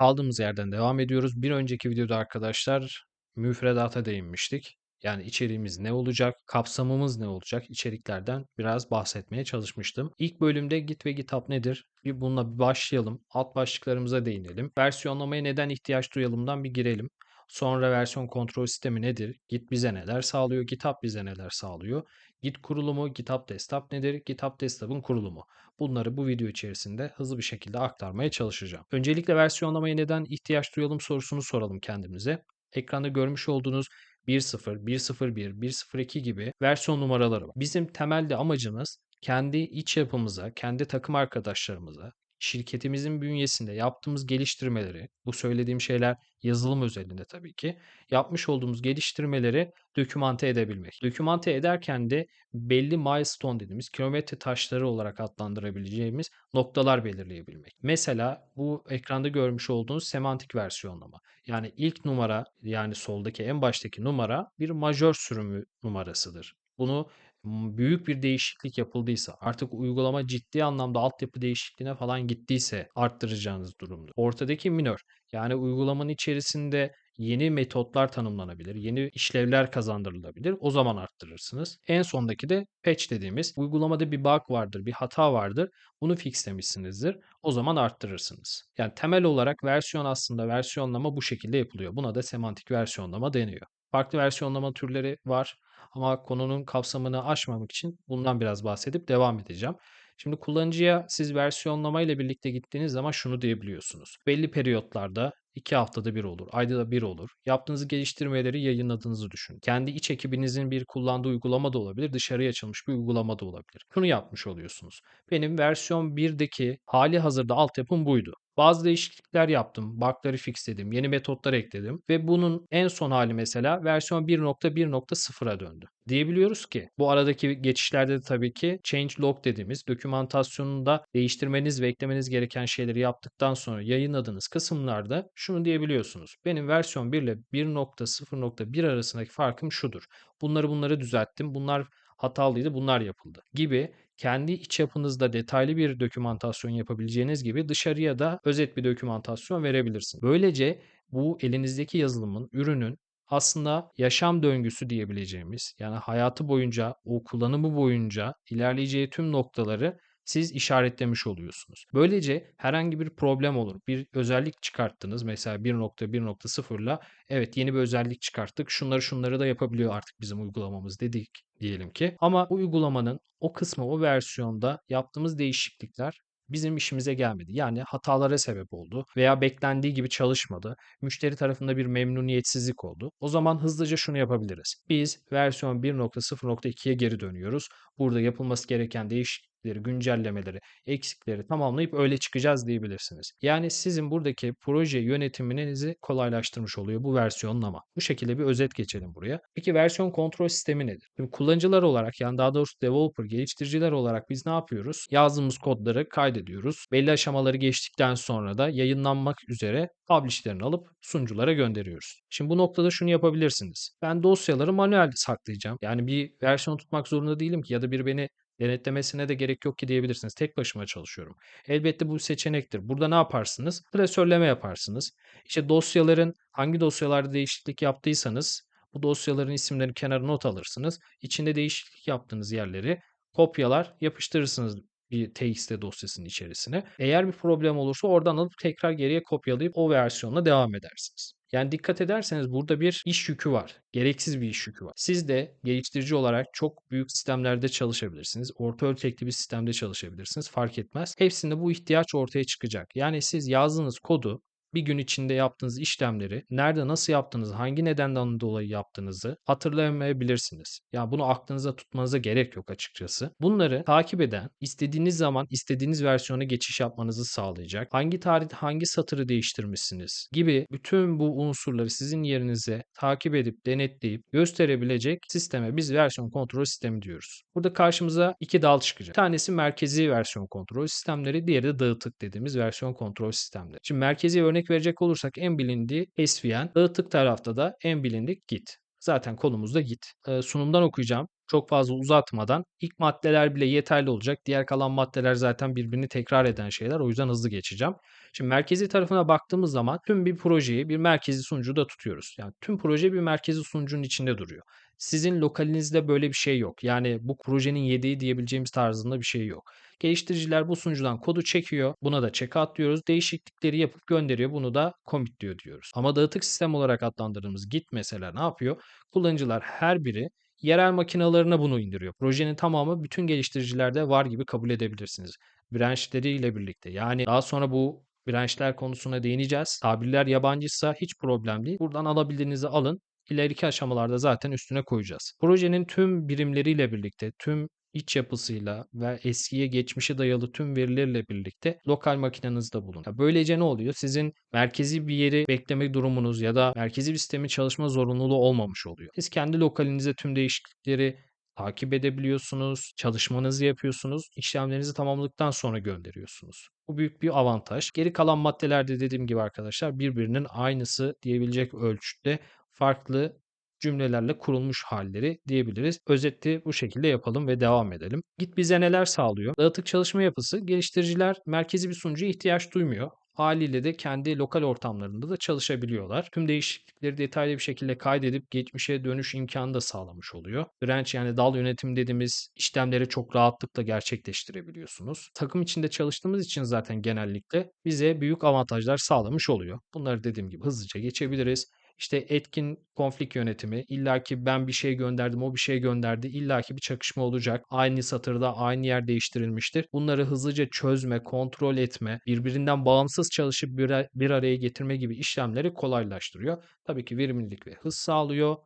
Kaldığımız yerden devam ediyoruz. Bir önceki videoda arkadaşlar müfredata değinmiştik. Yani içeriğimiz ne olacak, kapsamımız ne olacak, içeriklerden biraz bahsetmeye çalışmıştım. İlk bölümde Git ve GitHub nedir? Bir bununla bir başlayalım. Alt başlıklarımıza değinelim. Versiyonlamaya neden ihtiyaç duyalımdan bir girelim. Sonra versiyon kontrol sistemi nedir? Git bize neler sağlıyor? GitHub bize neler sağlıyor? Git kurulumu, GitHub Desktop nedir? GitHub Desktop'ın kurulumu. Bunları bu video içerisinde hızlı bir şekilde aktarmaya çalışacağım. Öncelikle versiyonlamaya neden ihtiyaç duyalım sorusunu soralım kendimize. Ekranda görmüş olduğunuz 1.0, 1.01, 1.02 gibi versiyon numaraları var. Bizim temelde amacımız kendi iç yapımıza, kendi takım arkadaşlarımıza, şirketimizin bünyesinde yaptığımız geliştirmeleri, bu söylediğim şeyler yazılım özelinde tabii ki, yapmış olduğumuz geliştirmeleri dokümante edebilmek. Dokümante ederken de belli milestone dediğimiz kilometre taşları olarak adlandırabileceğimiz noktalar belirleyebilmek. Mesela bu ekranda görmüş olduğunuz semantik versiyonlama. Yani ilk numara yani soldaki en baştaki numara bir majör sürümü numarasıdır. Bunu büyük bir değişiklik yapıldıysa, artık uygulama ciddi anlamda altyapı değişikliğine falan gittiyse arttıracağınız durumdur. Ortadaki minör yani uygulamanın içerisinde yeni metotlar tanımlanabilir, yeni işlevler kazandırılabilir. O zaman arttırırsınız. En sondaki de patch dediğimiz uygulamada bir bug vardır, bir hata vardır. Bunu fixlemişsinizdir. O zaman arttırırsınız. Yani temel olarak versiyon aslında versiyonlama bu şekilde yapılıyor. Buna da semantik versiyonlama deniyor. Farklı versiyonlama türleri var ama konunun kapsamını aşmamak için bundan biraz bahsedip devam edeceğim. Şimdi kullanıcıya siz versiyonlama ile birlikte gittiğiniz zaman şunu diyebiliyorsunuz. Belli periyotlarda 2 haftada bir olur, ayda da bir olur. Yaptığınız geliştirmeleri yayınladığınızı düşünün. Kendi iç ekibinizin bir kullandığı uygulama da olabilir, dışarıya açılmış bir uygulama da olabilir. Şunu yapmış oluyorsunuz. Benim versiyon 1'deki hali hazırda altyapım buydu. Bazı değişiklikler yaptım. Bug'ları fixledim. Yeni metotlar ekledim. Ve bunun en son hali mesela versiyon 1.1.0'a döndü. Diyebiliyoruz ki bu aradaki geçişlerde de tabii ki change log dediğimiz dokümantasyonunda değiştirmeniz ve eklemeniz gereken şeyleri yaptıktan sonra yayınladığınız kısımlarda şunu diyebiliyorsunuz. Benim versiyon 1 ile 1.0.1 arasındaki farkım şudur. Bunları bunları düzelttim. Bunlar hatalıydı bunlar yapıldı gibi kendi iç yapınızda detaylı bir dokümantasyon yapabileceğiniz gibi dışarıya da özet bir dokümantasyon verebilirsiniz. Böylece bu elinizdeki yazılımın, ürünün aslında yaşam döngüsü diyebileceğimiz yani hayatı boyunca, o kullanımı boyunca ilerleyeceği tüm noktaları siz işaretlemiş oluyorsunuz. Böylece herhangi bir problem olur. Bir özellik çıkarttınız mesela 1.1.0 ile evet yeni bir özellik çıkarttık. Şunları şunları da yapabiliyor artık bizim uygulamamız dedik diyelim ki. Ama uygulamanın o kısmı o versiyonda yaptığımız değişiklikler bizim işimize gelmedi. Yani hatalara sebep oldu veya beklendiği gibi çalışmadı. Müşteri tarafında bir memnuniyetsizlik oldu. O zaman hızlıca şunu yapabiliriz. Biz versiyon 1.0.2'ye geri dönüyoruz. Burada yapılması gereken değişiklik değişiklikleri, güncellemeleri, eksikleri tamamlayıp öyle çıkacağız diyebilirsiniz. Yani sizin buradaki proje yönetiminizi kolaylaştırmış oluyor bu versiyonlama. Bu şekilde bir özet geçelim buraya. Peki versiyon kontrol sistemi nedir? Şimdi kullanıcılar olarak yani daha doğrusu developer, geliştiriciler olarak biz ne yapıyoruz? Yazdığımız kodları kaydediyoruz. Belli aşamaları geçtikten sonra da yayınlanmak üzere publishlerini alıp sunuculara gönderiyoruz. Şimdi bu noktada şunu yapabilirsiniz. Ben dosyaları manuel saklayacağım. Yani bir versiyon tutmak zorunda değilim ki ya da bir beni Denetlemesine de gerek yok ki diyebilirsiniz. Tek başıma çalışıyorum. Elbette bu seçenektir. Burada ne yaparsınız? Klasörleme yaparsınız. İşte dosyaların hangi dosyalarda değişiklik yaptıysanız bu dosyaların isimlerini kenara not alırsınız. İçinde değişiklik yaptığınız yerleri kopyalar yapıştırırsınız bir txt dosyasının içerisine. Eğer bir problem olursa oradan alıp tekrar geriye kopyalayıp o versiyonla devam edersiniz. Yani dikkat ederseniz burada bir iş yükü var. Gereksiz bir iş yükü var. Siz de geliştirici olarak çok büyük sistemlerde çalışabilirsiniz. Orta ölçekli bir sistemde çalışabilirsiniz. Fark etmez. Hepsinde bu ihtiyaç ortaya çıkacak. Yani siz yazdığınız kodu bir gün içinde yaptığınız işlemleri nerede nasıl yaptığınızı, hangi nedenden dolayı yaptığınızı hatırlayamayabilirsiniz. Yani bunu aklınıza tutmanıza gerek yok açıkçası. Bunları takip eden, istediğiniz zaman istediğiniz versiyona geçiş yapmanızı sağlayacak. Hangi tarihte hangi satırı değiştirmişsiniz gibi bütün bu unsurları sizin yerinize takip edip denetleyip gösterebilecek sisteme biz versiyon kontrol sistemi diyoruz. Burada karşımıza iki dal çıkacak. Bir tanesi merkezi versiyon kontrol sistemleri, diğeri de dağıtık dediğimiz versiyon kontrol sistemleri. Şimdi merkezi örnek örnek verecek olursak en bilindiği SVN. Dağıtık tarafta da en bilindik Git. Zaten konumuz da Git. Ee, sunumdan okuyacağım. Çok fazla uzatmadan ilk maddeler bile yeterli olacak. Diğer kalan maddeler zaten birbirini tekrar eden şeyler. O yüzden hızlı geçeceğim. Şimdi merkezi tarafına baktığımız zaman tüm bir projeyi bir merkezi sunucuda tutuyoruz. Yani tüm proje bir merkezi sunucunun içinde duruyor. Sizin lokalinizde böyle bir şey yok. Yani bu projenin yedeği diyebileceğimiz tarzında bir şey yok. Geliştiriciler bu sunucudan kodu çekiyor. Buna da check out diyoruz. Değişiklikleri yapıp gönderiyor. Bunu da commit diyor diyoruz. Ama dağıtık sistem olarak adlandırdığımız Git mesela ne yapıyor? Kullanıcılar her biri yerel makinalarına bunu indiriyor. Projenin tamamı bütün geliştiricilerde var gibi kabul edebilirsiniz. Branch'leriyle birlikte. Yani daha sonra bu branch'ler konusuna değineceğiz. Tabirler yabancıysa hiç problem değil. Buradan alabildiğinizi alın. İleriki aşamalarda zaten üstüne koyacağız. Projenin tüm birimleriyle birlikte, tüm iç yapısıyla ve eskiye geçmişe dayalı tüm verilerle birlikte lokal makinenizde bulun. Böylece ne oluyor? Sizin merkezi bir yeri bekleme durumunuz ya da merkezi bir sistemin çalışma zorunluluğu olmamış oluyor. Siz kendi lokalinize tüm değişiklikleri takip edebiliyorsunuz, çalışmanızı yapıyorsunuz, işlemlerinizi tamamladıktan sonra gönderiyorsunuz. Bu büyük bir avantaj. Geri kalan maddelerde dediğim gibi arkadaşlar birbirinin aynısı diyebilecek ölçütte farklı cümlelerle kurulmuş halleri diyebiliriz. Özeti bu şekilde yapalım ve devam edelim. Git bize neler sağlıyor? Dağıtık çalışma yapısı geliştiriciler merkezi bir sunucuya ihtiyaç duymuyor. Haliyle de kendi lokal ortamlarında da çalışabiliyorlar. Tüm değişiklikleri detaylı bir şekilde kaydedip geçmişe dönüş imkanı da sağlamış oluyor. Branch yani dal yönetim dediğimiz işlemleri çok rahatlıkla gerçekleştirebiliyorsunuz. Takım içinde çalıştığımız için zaten genellikle bize büyük avantajlar sağlamış oluyor. Bunları dediğim gibi hızlıca geçebiliriz. İşte etkin konflik yönetimi. İlla ki ben bir şey gönderdim, o bir şey gönderdi. İlla ki bir çakışma olacak. Aynı satırda aynı yer değiştirilmiştir. Bunları hızlıca çözme, kontrol etme, birbirinden bağımsız çalışıp bir, araya getirme gibi işlemleri kolaylaştırıyor. Tabii ki verimlilik ve hız sağlıyor.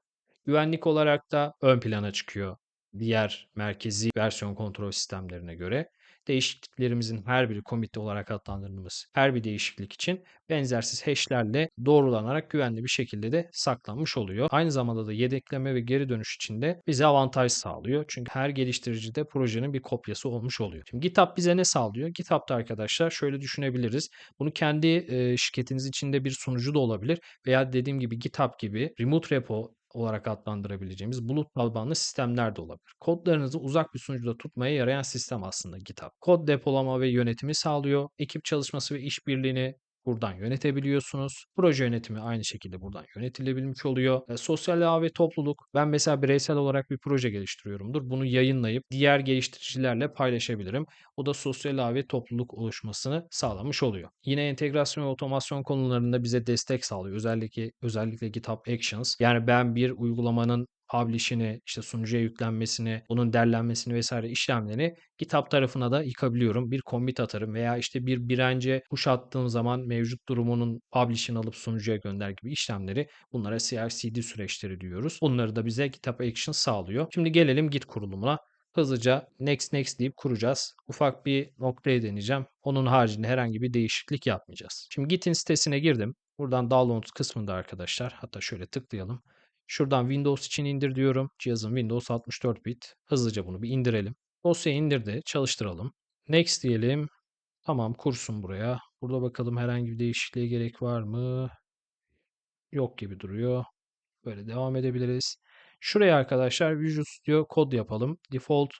Güvenlik olarak da ön plana çıkıyor diğer merkezi versiyon kontrol sistemlerine göre değişikliklerimizin her biri commit olarak adlandırdığımız her bir değişiklik için benzersiz hash'lerle doğrulanarak güvenli bir şekilde de saklanmış oluyor. Aynı zamanda da yedekleme ve geri dönüş için de bize avantaj sağlıyor. Çünkü her geliştiricide projenin bir kopyası olmuş oluyor. Şimdi GitHub bize ne sağlıyor? GitHub'da arkadaşlar şöyle düşünebiliriz. Bunu kendi şirketiniz içinde bir sunucu da olabilir veya dediğim gibi GitHub gibi remote repo olarak adlandırabileceğimiz bulut tabanlı sistemler de olabilir. Kodlarınızı uzak bir sunucuda tutmaya yarayan sistem aslında GitHub. Kod depolama ve yönetimi sağlıyor. Ekip çalışması ve işbirliğini buradan yönetebiliyorsunuz. Proje yönetimi aynı şekilde buradan yönetilebilmiş oluyor. E, sosyal ağ ve topluluk. Ben mesela bireysel olarak bir proje geliştiriyorumdur. Bunu yayınlayıp diğer geliştiricilerle paylaşabilirim. O da sosyal ağ ve topluluk oluşmasını sağlamış oluyor. Yine entegrasyon ve otomasyon konularında bize destek sağlıyor. Özellikle özellikle GitHub Actions. Yani ben bir uygulamanın publish'ini, işte sunucuya yüklenmesini, bunun derlenmesini vesaire işlemlerini GitHub tarafına da yıkabiliyorum. Bir commit atarım veya işte bir birence push attığım zaman mevcut durumunun publish'ini alıp sunucuya gönder gibi işlemleri bunlara CI/CD süreçleri diyoruz. Bunları da bize GitHub Actions sağlıyor. Şimdi gelelim Git kurulumuna. Hızlıca next next deyip kuracağız. Ufak bir noktaya deneyeceğim. Onun haricinde herhangi bir değişiklik yapmayacağız. Şimdi Git'in sitesine girdim. Buradan download kısmında arkadaşlar. Hatta şöyle tıklayalım. Şuradan Windows için indir diyorum. Cihazım Windows 64 bit. Hızlıca bunu bir indirelim. Dosyayı indirdi. Çalıştıralım. Next diyelim. Tamam kursun buraya. Burada bakalım herhangi bir değişikliğe gerek var mı? Yok gibi duruyor. Böyle devam edebiliriz. Şuraya arkadaşlar Visual Studio kod yapalım. Default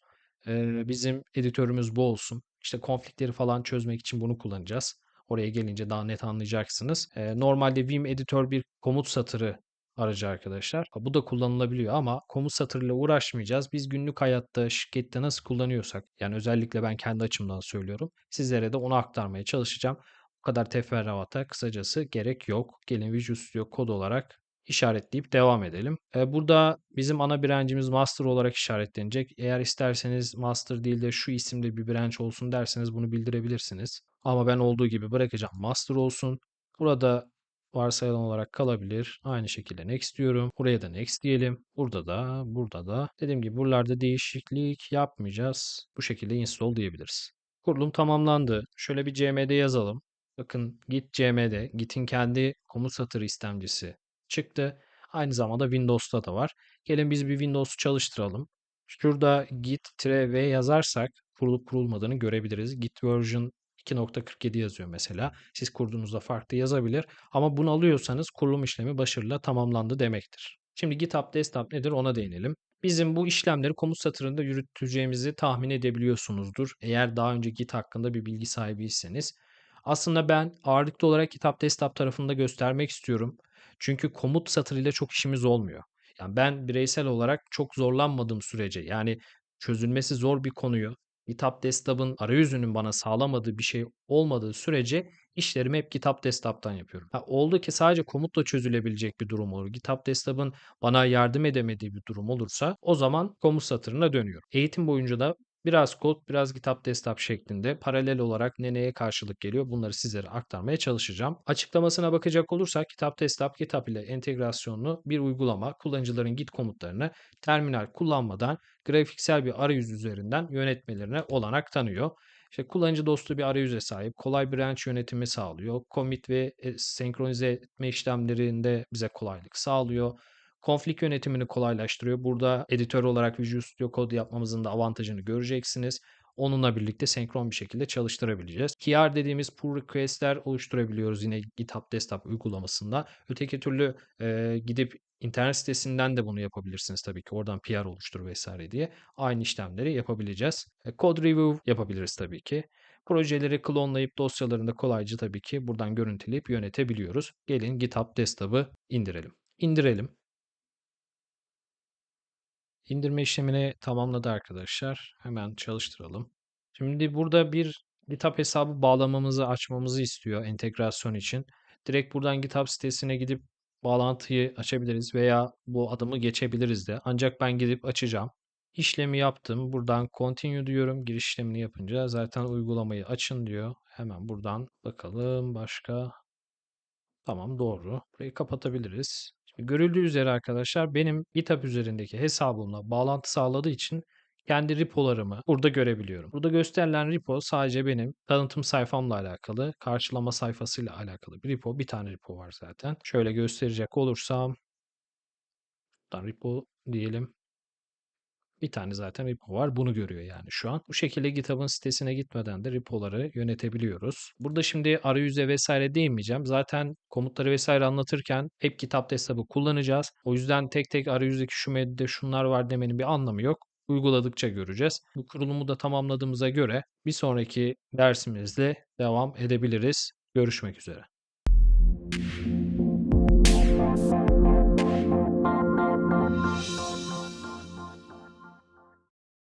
e, bizim editörümüz bu olsun. İşte konflikleri falan çözmek için bunu kullanacağız. Oraya gelince daha net anlayacaksınız. E, normalde Vim editör bir komut satırı aracı arkadaşlar. Bu da kullanılabiliyor ama komut satırıyla uğraşmayacağız. Biz günlük hayatta, şirkette nasıl kullanıyorsak, yani özellikle ben kendi açımdan söylüyorum. Sizlere de onu aktarmaya çalışacağım. Bu kadar teferruata kısacası gerek yok. Gelin Visual Studio kod olarak işaretleyip devam edelim. E, burada bizim ana branch'imiz master olarak işaretlenecek. Eğer isterseniz master değil de şu isimde bir branch olsun derseniz bunu bildirebilirsiniz. Ama ben olduğu gibi bırakacağım master olsun. Burada varsayılan olarak kalabilir. Aynı şekilde next diyorum. Buraya da next diyelim. Burada da, burada da. Dediğim gibi buralarda değişiklik yapmayacağız. Bu şekilde install diyebiliriz. Kurulum tamamlandı. Şöyle bir cmd yazalım. Bakın git cmd, git'in kendi komut satırı istemcisi çıktı. Aynı zamanda Windows'ta da var. Gelin biz bir Windows'u çalıştıralım. Şurada git-v yazarsak kurulup kurulmadığını görebiliriz. Git version 2.47 yazıyor mesela. Siz kurduğunuzda farklı yazabilir. Ama bunu alıyorsanız kurulum işlemi başarıyla tamamlandı demektir. Şimdi GitHub Desktop nedir ona değinelim. bizim bu işlemleri komut satırında yürüteceğimizi tahmin edebiliyorsunuzdur. Eğer daha önce Git hakkında bir bilgi sahibiyseniz. Aslında ben ağırlıklı olarak GitHub Desktop tarafında göstermek istiyorum. Çünkü komut satırıyla çok işimiz olmuyor. Yani ben bireysel olarak çok zorlanmadığım sürece yani çözülmesi zor bir konuyu GitHub Desktop'ın arayüzünün bana sağlamadığı bir şey olmadığı sürece işlerimi hep GitHub Desktop'tan yapıyorum. Ha, oldu ki sadece komutla çözülebilecek bir durum olur. GitHub Desktop'ın bana yardım edemediği bir durum olursa o zaman komut satırına dönüyorum. Eğitim boyunca da biraz kod, biraz GitHub Desktop şeklinde paralel olarak ne neye karşılık geliyor bunları sizlere aktarmaya çalışacağım. Açıklamasına bakacak olursak GitHub Desktop GitHub ile entegrasyonlu bir uygulama kullanıcıların Git komutlarını terminal kullanmadan grafiksel bir arayüz üzerinden yönetmelerine olanak tanıyor. İşte kullanıcı dostu bir arayüze sahip, kolay branch yönetimi sağlıyor, commit ve e, senkronize etme işlemlerinde bize kolaylık sağlıyor. Konflik yönetimini kolaylaştırıyor. Burada editör olarak Visual Studio Code yapmamızın da avantajını göreceksiniz. Onunla birlikte senkron bir şekilde çalıştırabileceğiz. PR dediğimiz pull request'ler oluşturabiliyoruz yine GitHub Desktop uygulamasında. Öteki türlü e, gidip internet sitesinden de bunu yapabilirsiniz tabii ki. Oradan PR oluştur vesaire diye aynı işlemleri yapabileceğiz. E, code review yapabiliriz tabii ki. Projeleri klonlayıp dosyalarını da kolayca tabii ki buradan görüntüleyip yönetebiliyoruz. Gelin GitHub Desktop'ı indirelim. İndirelim. İndirme işlemini tamamladı arkadaşlar. Hemen çalıştıralım. Şimdi burada bir GitHub hesabı bağlamamızı açmamızı istiyor entegrasyon için. Direkt buradan GitHub sitesine gidip bağlantıyı açabiliriz veya bu adımı geçebiliriz de. Ancak ben gidip açacağım. İşlemi yaptım. Buradan continue diyorum. Giriş işlemini yapınca zaten uygulamayı açın diyor. Hemen buradan bakalım başka. Tamam doğru. Burayı kapatabiliriz. Görüldüğü üzere arkadaşlar benim GitHub üzerindeki hesabımla bağlantı sağladığı için kendi repolarımı burada görebiliyorum. Burada gösterilen repo sadece benim tanıtım sayfamla alakalı, karşılama sayfasıyla alakalı bir repo. Bir tane repo var zaten. Şöyle gösterecek olursam buradan repo diyelim. Bir tane zaten repo var. Bunu görüyor yani şu an. Bu şekilde GitHub'ın sitesine gitmeden de repoları yönetebiliyoruz. Burada şimdi arayüze vesaire değinmeyeceğim. Zaten komutları vesaire anlatırken hep GitHub Desktop'ı kullanacağız. O yüzden tek tek arayüzdeki şu medyada şunlar var demenin bir anlamı yok. Uyguladıkça göreceğiz. Bu kurulumu da tamamladığımıza göre bir sonraki dersimizde devam edebiliriz. Görüşmek üzere.